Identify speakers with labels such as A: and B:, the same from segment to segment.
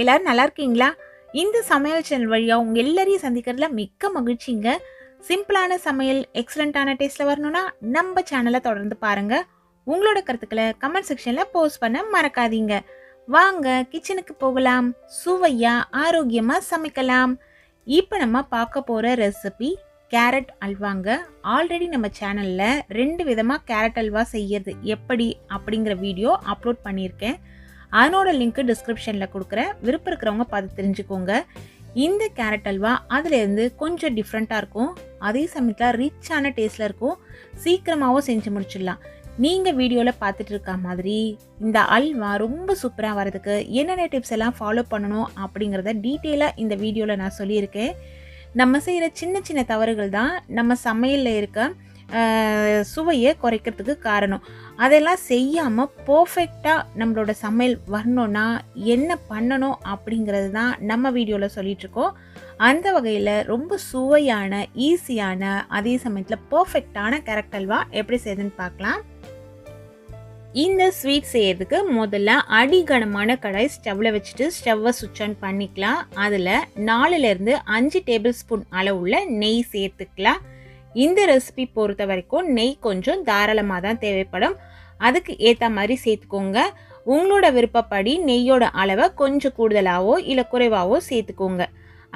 A: எல்லோரும் நல்லா இருக்கீங்களா? இந்த சமையல் சேனல் வழியாக உங்கள் எல்லாரையும் சந்திக்கிறதுல மிக்க மகிழ்ச்சிங்க. சிம்பிளான சமையல் எக்ஸலண்ட்டான டேஸ்ட்டில் வரணும்னா நம்ம சேனலை தொடர்ந்து பாருங்கள் உங்களோட கருத்துக்களை கமெண்ட் செக்ஷனில் போஸ்ட் பண்ண மறக்காதீங்க. வாங்க கிச்சனுக்கு போகலாம். சுவையாக ஆரோக்கியமாக சமைக்கலாம். இப்போ நம்ம பார்க்க போகிற ரெசிபி கேரட் அல்வாங்க. ஆல்ரெடி நம்ம சேனலில் ரெண்டு விதமாக கேரட் அல்வா செய்யறது எப்படி அப்படிங்கிற வீடியோ அப்லோட் பண்ணியிருக்கேன். அதனோட லிங்க்கு டிஸ்கிரிப்ஷனில் கொடுக்குறேன். விருப்பம் இருக்கிறவங்க பார்த்து தெரிஞ்சுக்கோங்க. இந்த கேரட் அல்வா அதுலேருந்து கொஞ்சம் டிஃப்ரெண்ட்டாக இருக்கும். அதே சமயத்தில் ரிச்சான டேஸ்ட்டில் இருக்கும். சீக்கிரமாகவும் செஞ்சு முடிச்சிடலாம். நீங்கள் வீடியோவில் பார்த்துட்டு இருக்க மாதிரி இந்த அல்வா ரொம்ப சூப்பராக வரதுக்கு என்னென்ன டிப்ஸ் எல்லாம் ஃபாலோ பண்ணணும் அப்படிங்கிறத டீட்டெயிலாக இந்த வீடியோவில் நான் சொல்லியிருக்கேன். நம்ம செய்கிற சின்ன சின்ன தவறுகள் தான் நம்ம சமையலில் இருக்க சுவையை குறைக்கிறதுக்கு காரணம். அதெல்லாம் செய்யாமல் பர்ஃபெக்டாக நம்மளோட சமையல் வரணும்னா என்ன பண்ணணும் அப்படிங்கிறது தான் நம்ம வீடியோவில் சொல்லிகிட்ருக்கோம் அந்த வகையில் ரொம்ப சுவையான ஈஸியான அதே சமயத்தில் பர்ஃபெக்டான கேரக்ட் அல்வா எப்படி செய்யுதுன்னு பார்க்கலாம் இந்த ஸ்வீட் செய்யறதுக்கு முதல்ல அடிகனமான கடாய் ஸ்டவ்வில் வச்சுட்டு ஸ்டவ்வை சுவிட்ச் ஆன் பண்ணிக்கலாம். அதில் நாலுலேருந்து அஞ்சு டேபிள் ஸ்பூன் அளவுள்ள நெய் சேர்த்துக்கலாம். இந்த ரெசிபி பொறுத்த வரைக்கும் நெய் கொஞ்சம் தாராளமாக தான் தேவைப்படும். அதுக்கு ஏற்ற மாதிரி சேர்த்துக்கோங்க. உங்களோட விருப்பப்படி நெய்யோட அளவை கொஞ்சம் கூடுதலாகவோ இல்லை குறைவாகவோ சேர்த்துக்கோங்க.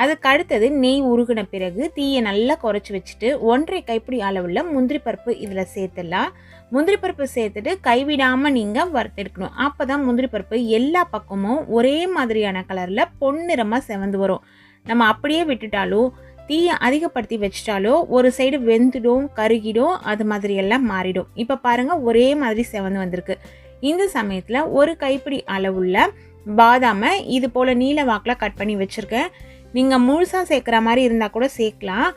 A: அதுக்கு அடுத்தது நெய் உருகின பிறகு தீயை நல்லா குறைச்சி வச்சுட்டு ஒன்றரை கைப்பிடி அளவில் முந்திரி பருப்பு இதில் சேர்த்துடலாம். முந்திரி பருப்பு சேர்த்துட்டு கைவிடாமல் நீங்கள் வறுத்தெடுக்கணும் அப்போ தான் முந்திரி பருப்பு எல்லா பக்கமும் ஒரே மாதிரியான கலரில் பொன்னிறமாக செவந்து வரும். நம்ம அப்படியே விட்டுட்டாலும் தீயை அதிகப்படுத்தி வச்சிட்டாலோ ஒரு சைடு வெந்துடும் கருகிடும் அது மாதிரி எல்லாம் மாறிடும். இப்போ பாருங்கள் ஒரே மாதிரி செவந்து வந்திருக்கு. இந்த சமயத்தில் ஒரு கைப்பிடி அளவுள்ள பாதாமை இது போல் நீல வாக்கில் கட் பண்ணி வச்சுருக்கேன். நீங்கள் முழுசாக சேர்க்குற மாதிரி இருந்தால் கூட சேர்க்கலாம்.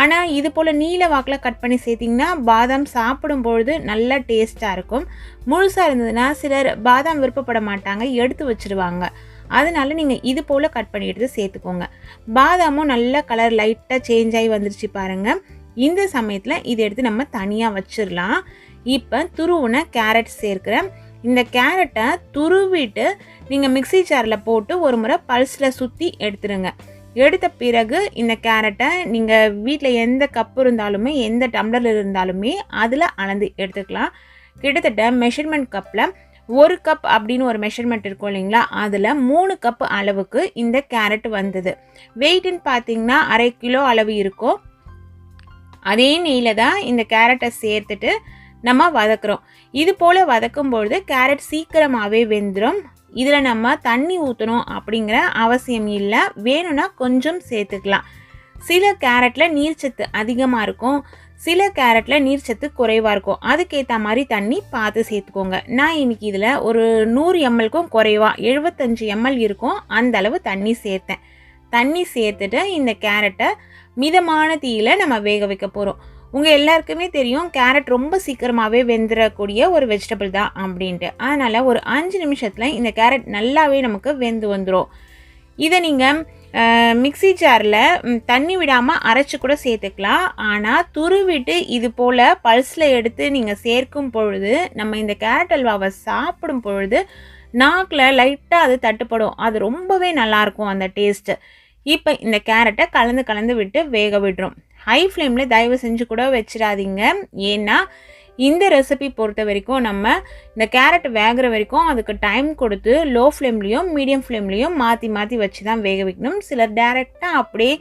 A: ஆனால் இது போல் நீல வாக்கில் கட் பண்ணி சேர்த்திங்கன்னா பாதாம் சாப்பிடும் பொழுது நல்லா டேஸ்ட்டாக இருக்கும். முழுசாக இருந்ததுன்னா சிலர் பாதாம் விருப்பப்பட மாட்டாங்க எடுத்து வச்சுருவாங்க. அதனால நீங்கள் இது போல் கட் பண்ணி எடுத்து சேர்த்துக்கோங்க. பாதாமும் நல்ல கலர் லைட்டாக சேஞ்ச் ஆகி வந்துருச்சு பாருங்கள் இந்த சமயத்தில் இதை எடுத்து நம்ம தனியாக வச்சிடலாம். இப்போ துருவுன கேரட் சேர்க்குறேன். இந்த கேரட்டை துருவிட்டு நீங்கள் மிக்ஸி ஜாரில் போட்டு ஒரு முறை பல்ஸில் சுற்றி எடுத்துருங்க. எடுத்த பிறகு இந்த கேரட்டை நீங்கள் வீட்டில் எந்த கப் இருந்தாலுமே எந்த டம்ளர் இருந்தாலுமே அதில் அளந்து எடுத்துக்கலாம். கிட்டத்தட்ட மெஷர்மெண்ட் கப்பில் ஒரு கப் அப்படின்னு ஒரு மெஷர்மெண்ட் இருக்கும் இல்லைங்களா? அதில் மூணு கப் அளவுக்கு இந்த கேரட் வந்தது. வெயிட்டுன்னு பார்த்தீங்கன்னா அரை கிலோ அளவு இருக்கும். அதே நெய்யில் தான் இந்த கேரட்டை சேர்த்துட்டு நம்ம வதக்குறோம். இது போல் வதக்கும் பொழுது கேரட் சீக்கிரமாகவே வெந்துடும் இதில் நம்ம தண்ணி ஊற்றணும் அப்படிங்கிற அவசியம் இல்லை. வேணும்னா கொஞ்சம் சேர்த்துக்கலாம். சில கேரட்டில் நீர்ச்சத்து அதிகமாக இருக்கும். சில கேரட்டில் நீர்ச்சத்து குறைவாக இருக்கும். அதுக்கேற்ற மாதிரி தண்ணி பார்த்து சேர்த்துக்கோங்க. நான் இன்னைக்கு இதில் ஒரு நூறு எம்எல்க்கும் குறைவா எழுபத்தஞ்சு எம்எல் இருக்கும். அந்த அளவு தண்ணி சேர்த்தேன். தண்ணி சேர்த்துட்டு இந்த கேரட்டை மிதமான தீயில் நம்ம வேக வைக்க போகிறோம் உங்கள் எல்லாருக்குமே தெரியும் கேரட் ரொம்ப சீக்கிரமாகவே வெந்துடக்கூடிய ஒரு வெஜிடபிள் தான் அப்படின்ட்டு. அதனால் ஒரு அஞ்சு நிமிஷத்தில் இந்த கேரட் நல்லாவே நமக்கு வெந்து வந்துடும் இதை நீங்கள் மிக்ஸி ஜாரில் தண்ணி விடாமல் அரைச்சி கூட சேர்த்துக்கலாம். ஆனால் துருவிட்டு இது போல் பல்ஸில் எடுத்து நீங்கள் சேர்க்கும் பொழுது நம்ம இந்த கேரட் அல்வாவை சாப்பிடும் பொழுது நாக்கில் லைட்டாக அது தட்டுப்படும். அது ரொம்பவே நல்லாயிருக்கும் அந்த டேஸ்ட்டு. இப்போ இந்த கேரட்டை கலந்து கலந்து விட்டு வேக விடுறோம் ஹை ஃப்ளேமில் தயவு செஞ்சு கூட வச்சிடாதீங்க. ஏன்னா இந்த ரெசிபி பொறுத்த வரைக்கும் நம்ம இந்த கேரட் வேகிற வரைக்கும் அதுக்கு டைம் கொடுத்து லோ ஃப்ளேம்லேயும் மீடியம் ஃப்ளேம்லேயும் மாற்றி மாற்றி வச்சு தான் வேக வைக்கணும். சிலர் டேரெக்டாக அப்படியே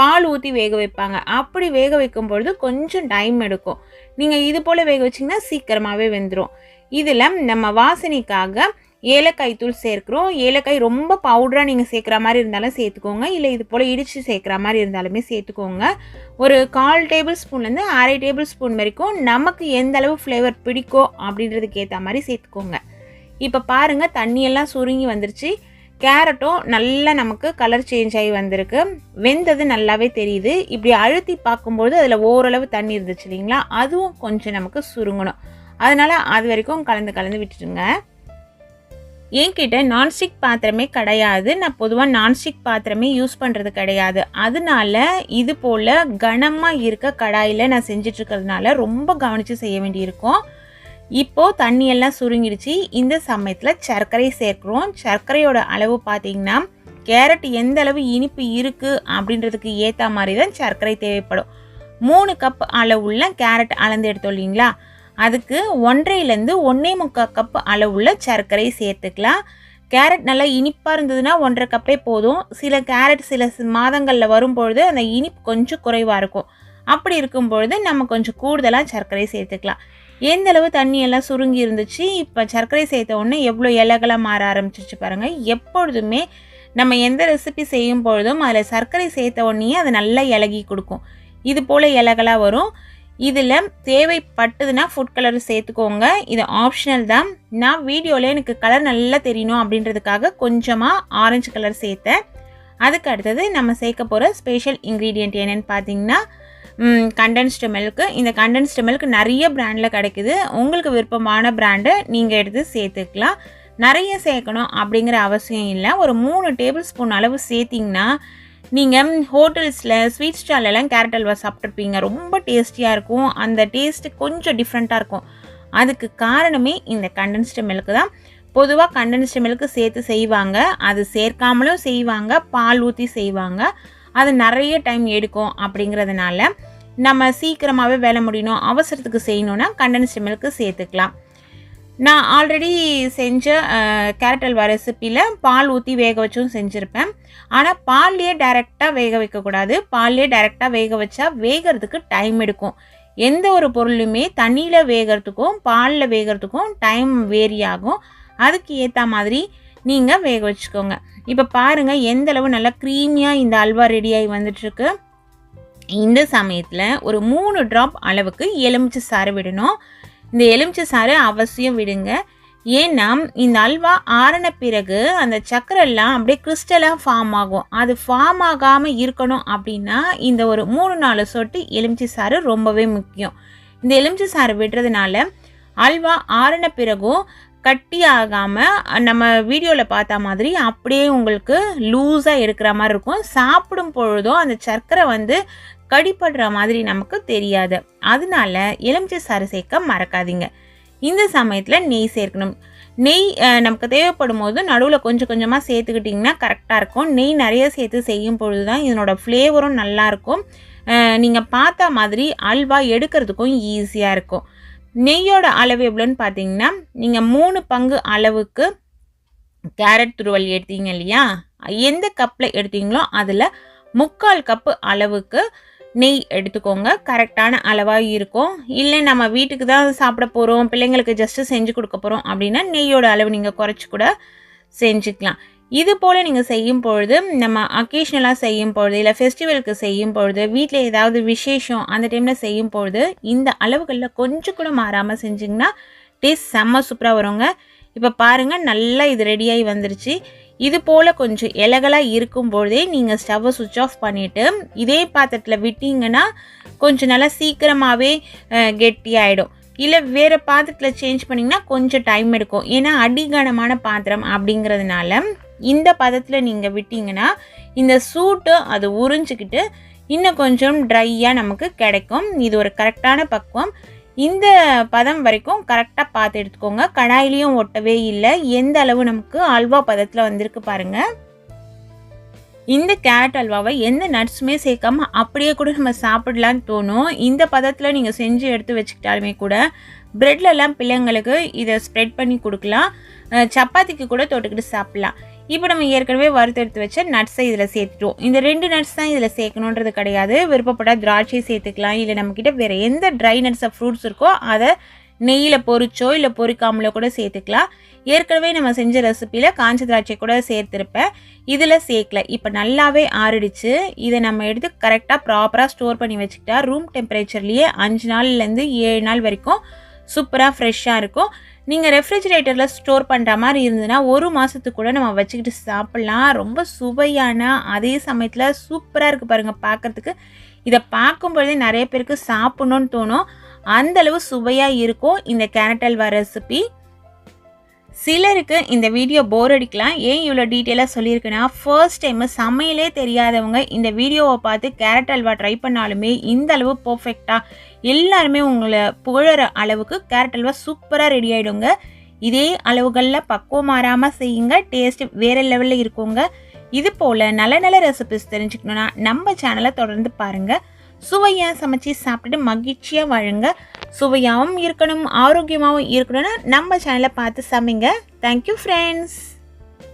A: பால் ஊற்றி வேக வைப்பாங்க. அப்படி வேக வைக்கும் பொழுது கொஞ்சம் டைம் எடுக்கும். நீங்கள் இது போல் வேக வச்சிங்கன்னா சீக்கிரமாகவே வெந்துடும் இதில் நம்ம வாசனைக்காக ஏலக்காய் தூள் சேர்க்குறோம். ஏலக்காய் ரொம்ப பவுடராக நீங்கள் சேர்க்குற மாதிரி இருந்தாலும் சேர்த்துக்கோங்க. இல்லை இது போல் இடித்து சேர்க்குற மாதிரி இருந்தாலுமே சேர்த்துக்கோங்க. ஒரு கால் டேபிள் ஸ்பூன்லேருந்து அரை டேபிள் ஸ்பூன் வரைக்கும் நமக்கு எந்த அளவு ஃப்ளேவர் பிடிக்கும் அப்படின்றதுக்கு ஏற்ற மாதிரி சேர்த்துக்கோங்க. இப்போ பாருங்கள் தண்ணியெல்லாம் சுருங்கி வந்துருச்சு. கேரட்டும் நல்லா நமக்கு கலர் சேஞ்ச் ஆகி வந்திருக்கு. வெந்தது நல்லாவே தெரியுது. இப்படி அழுத்தி பார்க்கும்போது அதில் ஓரளவு தண்ணி இருந்துச்சு இல்லைங்களா? அதுவும் கொஞ்சம் நமக்கு சுருங்கணும். அதனால் அது வரைக்கும் கலந்து கலந்து விட்டுருங்க என்கிட்ட நான்ஸ்டிக் பாத்திரமே கிடையாது. நான் பொதுவாக நான்ஸ்டிக் பாத்திரமே யூஸ் பண்ணுறது கிடையாது. அதனால இது போல் கனமாக இருக்க கடாயில் நான் செஞ்சிட்ருக்கிறதுனால ரொம்ப கவனித்து செய்ய வேண்டியிருக்கும். இப்போது தண்ணியெல்லாம் சுருங்கிடுச்சு. இந்த சமயத்தில் சர்க்கரை சேர்க்குறோம். சர்க்கரையோட அளவு பார்த்தீங்கன்னா கேரட் எந்த அளவு இனிப்பு இருக்குது அப்படின்றதுக்கு ஏற்ற மாதிரி தான் சர்க்கரை தேவைப்படும். மூணு கப் அளவுள்ள கேரட் அளந்து எடுத்தோம் இல்லைங்களா? அதுக்கு ஒன்றையிலேருந்து ஒன்றே முக்கால் கப் அளவுள்ள சர்க்கரை சேர்த்துக்கலாம். கேரட் நல்லா இனிப்பாக இருந்ததுன்னா ஒன்றரை கப்பே போதும். சில கேரட் சில மாதங்களில் வரும்பொழுது அந்த இனிப்பு கொஞ்சம் குறைவாக இருக்கும். அப்படி இருக்கும் பொழுது நம்ம கொஞ்சம் கூடுதலாக சர்க்கரை சேர்த்துக்கலாம். எந்த அளவு தண்ணியெல்லாம் சுருங்கி இருந்துச்சு இப்போ சர்க்கரை சேர்த்த உடனே எவ்வளோ இலகலாக மாற ஆரம்பிச்சிருச்சு பாருங்கள் எப்பொழுதுமே நம்ம எந்த ரெசிபி செய்யும் பொழுதும் அதில் சர்க்கரை சேர்த்த உடனே அது நல்லா இலகி கொடுக்கும். இது போல் இலகலாக வரும். இதில் தேவைப்பட்டதுன்னா ஃபுட் கலர் சேர்த்துக்கோங்க. இது ஆப்ஷனல் தான். நான் வீடியோவில் எனக்கு கலர் நல்லா தெரியணும் அப்படின்றதுக்காக கொஞ்சமாக ஆரஞ்சு கலர் சேர்த்தேன். அதுக்கு அடுத்தது நம்ம சேர்க்க போகிற ஸ்பெஷல் இன்க்ரீடியன்ட் என்னென்னு பார்த்தீங்கன்னா கண்டென்ஸ்டு மில்க்கு இந்த கண்டென்ஸ்டு மில்க் நிறைய பிராண்டில் கிடைக்குது. உங்களுக்கு விருப்பமான பிராண்டை நீங்கள் எடுத்து சேர்த்துக்கலாம். நிறைய சேர்க்கணும் அப்படிங்கிற அவசியம் இல்லை. ஒரு மூணு டேபிள் ஸ்பூன் அளவு சேர்த்திங்கன்னா நீங்கள் ஹோட்டல்ஸில் ஸ்வீட் ஸ்டாலெல்லாம் கேரட் அல்வா சாப்பிட்ருப்பீங்க ரொம்ப டேஸ்டியாக இருக்கும். அந்த டேஸ்ட்டு கொஞ்சம் டிஃப்ரெண்ட்டாக இருக்கும். அதுக்கு காரணமே இந்த கண்டென்ஸ்டு மில்க்கு தான். பொதுவாக கண்டென்ஸ்டு மில்க்கு சேர்த்து செய்வாங்க. அது சேர்க்காமலும் செய்வாங்க. பால் ஊற்றி செய்வாங்க. அது நிறைய டைம் எடுக்கும் அப்படிங்கிறதுனால நம்ம சீக்கிரமாகவே வேலை முடியணும். அவசரத்துக்கு செய்யணுன்னா கண்டென்ஸ்டு மில்க்கு சேர்த்துக்கலாம். நான் ஆல்ரெடி செஞ்ச கேரட் அல்வா ரெசிப்பியில் பால் ஊற்றி வேக வச்சும் செஞ்சுருப்பேன். ஆனால் பால்லையே டைரெக்டாக வேக வைக்கக்கூடாது. பால்லையே டைரெக்டாக வேக வச்சா வேகிறதுக்கு டைம் எடுக்கும். எந்த ஒரு பொருளுமே தண்ணியில் வேகிறதுக்கும் பாலில் வேகிறதுக்கும் டைம் வேரி ஆகும். அதுக்கு ஏற்ற மாதிரி நீங்கள் வேக வச்சுக்கோங்க. இப்போ பாருங்கள் எந்த அளவு நல்லா க்ரீமியாக இந்த அல்வா ரெடியாகி வந்துட்டுருக்கு. இந்த சமயத்தில் ஒரு மூணு ட்ராப் அளவுக்கு எலுமிச்சை சாறு விடணும். இந்த எலுமிச்சை சாறு அவசியம் விடுங்க. ஏன்னா இந்த அல்வா ஆறின பிறகு அந்த சக்கரெல்லாம் அப்படியே கிறிஸ்டலாக ஃபார்ம் ஆகும். அது ஃபார்ம் ஆகாமல் இருக்கணும் அப்படின்னா இந்த ஒரு மூணு நாலு சொட்டு எலுமிச்சை சாறு ரொம்பவே முக்கியம். இந்த எலுமிச்சை சாறு விடுறதுனால அல்வா ஆறின பிறகும் கட்டி ஆகாமல் நம்ம வீடியோவில் பார்த்த மாதிரி அப்படியே உங்களுக்கு லூஸாக இருக்கிற மாதிரி இருக்கும். சாப்பிடும் பொழுதும் அந்த சர்க்கரை வந்து கடிப்படுற மாதிரி நமக்கு தெரியாது. அதனால எலுமிச்சை சாறு சேர்க்க மறக்காதீங்க. இந்த சமயத்தில் நெய் சேர்க்கணும். நெய் நமக்கு தேவைப்படும் போது நடுவில் கொஞ்சம் கொஞ்சமாக சேர்த்துக்கிட்டிங்கன்னா கரெக்டாக இருக்கும். நெய் நிறைய சேர்த்து செய்யும் பொழுது தான் இதனோட ஃப்ளேவரும் நல்லாயிருக்கும் நீங்கள் பார்த்த மாதிரி அல்வா எடுக்கிறதுக்கும் ஈஸியாக இருக்கும். நெய்யோட அளவு எவ்வளோன்னு பார்த்தீங்கன்னா நீங்கள் மூணு பங்கு அளவுக்கு கேரட் துருவல் எடுத்தீங்க இல்லையா? எந்த கப்பில் எடுத்தீங்களோ அதில் முக்கால் கப்பு அளவுக்கு நெய் எடுத்துக்கோங்க. கரெக்டான அளவாக இருக்கும். இல்லை நம்ம வீட்டுக்கு தான் சாப்பிட போகிறோம் பிள்ளைங்களுக்கு ஜஸ்ட்டு செஞ்சு கொடுக்க போகிறோம் அப்படின்னா நெய்யோட அளவு நீங்கள் குறைச்சி கூட செஞ்சுக்கலாம். இது போல் நீங்கள் செய்யும் பொழுது நம்ம அக்கேஷ்னலாக செய்யும் பொழுது இல்லை ஃபெஸ்டிவலுக்கு செய்யும் பொழுது வீட்டில் ஏதாவது விசேஷம் அந்த டைமில் செய்யும் பொழுது இந்த அளவுகளில் கொஞ்சம் கூட மாறாமல் செஞ்சிங்கன்னா டேஸ்ட் செம்ம சூப்பராக வருங்க. இப்போ பாருங்கள் நல்லா இது ரெடியாகி வந்துருச்சு. இது போல் கொஞ்சம் இலகலாக இருக்கும்பொழுதே நீங்கள் ஸ்டவ்வை சுவிட்ச் ஆஃப் பண்ணிவிட்டு இதே பாத்திரத்தில் விட்டீங்கன்னா கொஞ்சம் நல்லா சீக்கிரமாகவே கெட்டியாயிடும். இல்லை வேறு பாத்திரத்தில் சேஞ்ச் பண்ணிங்கன்னா கொஞ்சம் டைம் எடுக்கும். ஏன்னா அடிகனமான பாத்திரம் அப்படிங்கிறதுனால இந்த பதத்தில் நீங்கள் விட்டிங்கன்னா இந்த சூட்டு அது உறிஞ்சிக்கிட்டு இன்னும் கொஞ்சம் ட்ரையாக நமக்கு கிடைக்கும். இது ஒரு கரெக்டான பக்குவம். இந்த பதம் வரைக்கும் கரெக்டாக பார்த்து எடுத்துக்கோங்க. கடாயிலையும் ஒட்டவே இல்லை. எந்த அளவு நமக்கு அல்வா பதத்தில் வந்திருக்கு பாருங்கள் இந்த கேரட் அல்வாவை எந்த நட்ஸுமே சேர்க்காம அப்படியே கூட நம்ம சாப்பிடலான்னு தோணும். இந்த பதத்தில் நீங்கள் செஞ்சு எடுத்து வச்சுக்கிட்டாலுமே கூட ப்ரெட்லலாம் பிள்ளைங்களுக்கு இதை ஸ்ப்ரெட் பண்ணி கொடுக்கலாம். சப்பாத்திக்கு கூட தொட்டுக்கிட்டு சாப்பிட்லாம். இப்போ நம்ம ஏற்கனவே வறுத்தெடுத்து வச்ச நட்ஸை இதில் சேர்த்துட்டோம். இந்த ரெண்டு நட்ஸ் தான் இதில் சேர்க்கணுன்றது கிடையாது. விருப்பப்பட்ட திராட்சை சேர்த்துக்கலாம். இல்லை நம்மக்கிட்ட வேறு எந்த ட்ரை நட்ஸை ஃப்ரூட்ஸ் இருக்கோ அதை நெய்யில் பொறிச்சோ இல்லை பொறிக்காமலோ கூட சேர்த்துக்கலாம். ஏற்கனவே நம்ம செஞ்ச ரெசிப்பியில் காஞ்ச திராட்சை கூட சேர்த்துருப்பேன். இதில் சேர்க்கல. இப்போ நல்லாவே ஆறிடுச்சு. இதை நம்ம எடுத்து கரெக்டாக ப்ராப்பராக ஸ்டோர் பண்ணி வச்சுக்கிட்டா ரூம் டெம்பரேச்சர்லேயே அஞ்சு நாள்லேருந்து ஏழு நாள் வரைக்கும் சூப்பராக ஃப்ரெஷ்ஷாக இருக்கும். நீங்கள் ரெஃப்ரிஜிரேட்டரில் ஸ்டோர் பண்ணுற மாதிரி இருந்ததுன்னா ஒரு மாதத்துக்கு கூட நம்ம வச்சுக்கிட்டு சாப்பிட்லாம். ரொம்ப சுவையான அதே சமயத்தில் சூப்பராக இருக்குது பாருங்கள் பார்க்குறதுக்கு இதை பார்க்கும்பொழுதே நிறைய பேருக்கு சாப்பிட்ணுன்னு தோணும். அந்தளவு சுவையாக இருக்கும் இந்த கேரட் அல்வா ரெசிபி. சிலருக்கு இந்த வீடியோ போர் அடிக்கலாம். ஏன் இவ்வளோ டீட்டெயிலாக சொல்லியிருக்குன்னா ஃபர்ஸ்ட் டைமு சமையலே தெரியாதவங்க இந்த வீடியோவை பார்த்து கேரட் அல்வா ட்ரை பண்ணாலுமே இந்த அளவு பர்ஃபெக்டாக எல்லாருமே உங்களை புகழற அளவுக்கு கேரட் அல்வா சூப்பராக ரெடி ஆகிடுங்க இதே அளவுகளில் பக்குவம் மாறாமல் செய்யுங்க. டேஸ்ட் வேறு லெவலில் இருக்குங்க. இது போல் நல்ல நல்ல ரெசிபிஸ் தெரிஞ்சுக்கணுன்னா நம்ம சேனலை தொடர்ந்து பாருங்கள் சுவையாக சமைச்சு சாப்பிட்டுட்டு மகிழ்ச்சியாக வாழுங்க. சுவையாகவும் இருக்கணும் ஆரோக்கியமாகவும் இருக்கணும்னா நம்ம சேனலை பார்த்து சமைங்க. Thank you friends